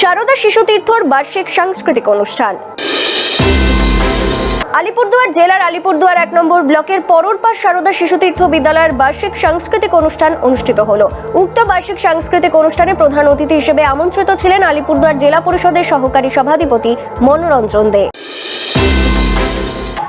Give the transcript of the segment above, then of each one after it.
সারদা শিশু তীর্থর বার্ষিক সাংস্কৃতিক অনুষ্ঠান। আলিপুরদুয়ার জেলার আলিপুরদুয়ার এক নম্বর ব্লকের পরোরপাড় সারদা শিশুতীর্থ বিদ্যালয়ের বার্ষিক সাংস্কৃতিক অনুষ্ঠান অনুষ্ঠিত হলো। উক্ত বার্ষিক সাংস্কৃতিক অনুষ্ঠানে প্রধান অতিথি হিসেবে আমন্ত্রিত ছিলেন আলিপুরদুয়ার জেলা পরিষদের সহকারী সভাধিপতি মনোরঞ্জন দে।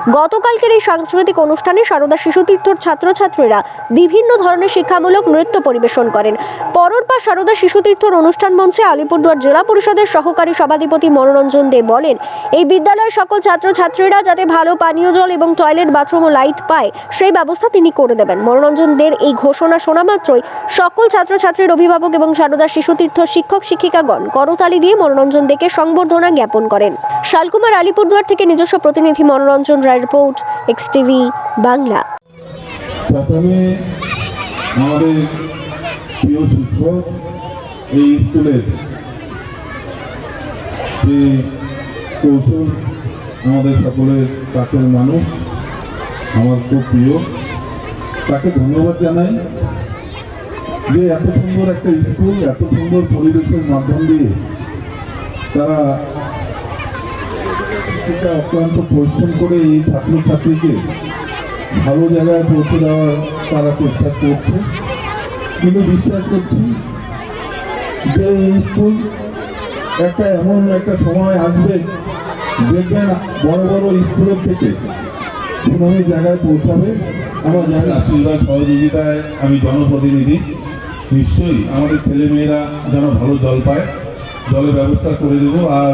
গতকালকের এই সাংস্কৃতিক অনুষ্ঠানে সারদা শিশুতীর্থর ছাত্রছাত্রীরা বিভিন্ন ধরনের শিক্ষামূলক নৃত্য পরিবেশন করেন। পররপা সারদা শিশুতীর্থর অনুষ্ঠান মঞ্চে আলিপুরদুয়ার জেলা পরিষদের সহকারী সভাধিপতি মনোরঞ্জন দে বলেন, এই বিদ্যালয়ের সকল ছাত্রছাত্রীরা যাতে ভালো পানীয় জল এবং টয়লেট, বাথরুম ও লাইট পায়, সেই ব্যবস্থা তিনি করে দেবেন। মনোরঞ্জন দের এই ঘোষণা শোনা মাত্রই সকল ছাত্রছাত্রীর অভিভাবক এবং সারদা শিশুতীর্থ শিক্ষক শিক্ষিকাগণ করতালি দিয়ে মনোরঞ্জন দেকে সংবর্ধনা জ্ঞাপন করেন। শালকুমার আলিপুরদুয়ার থেকে নিজস্ব প্রতিনিধি Manoranjan Roy report, X TV, Bangla. প্রথমে আমাদের প্রিয় শিক্ষক এই স্কুলের যে কৌশল আমাদের সকলের কাছের মানুষ, আমার খুব প্রিয়, তাকে ধন্যবাদ জানাই যে এত সুন্দর একটা স্কুল, এত সুন্দর পরিবেশের মাধ্যম দিয়ে তারা এটা অত্যন্ত পরিশ্রম করে এই ছাত্রছাত্রীকে ভালো জায়গায় পৌঁছে দেওয়ার তারা চেষ্টা করছে। কিন্তু বিশ্বাস করছি যে এই স্কুল একটা এমন একটা সময় আসবে দেখবেন বড় বড় স্কুলের থেকে সুনামি জায়গায় পৌঁছাবে। আমার জানি আশীর্বাদ সহযোগিতায় আমি জনপ্রতিনিধি। নিশ্চয়ই আমাদের ছেলেমেয়েরা যেন ভালো জল পায়। জলের ব্যবস্থা করে দেবো আর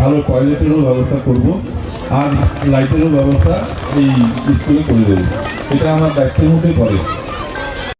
ভালো টয়লেটেরও ব্যবস্থা করব আর লাইটেরও ব্যবস্থা এই স্কুলে করে দেবো। এটা আমার দায়িত্বের মধ্যে পড়ে।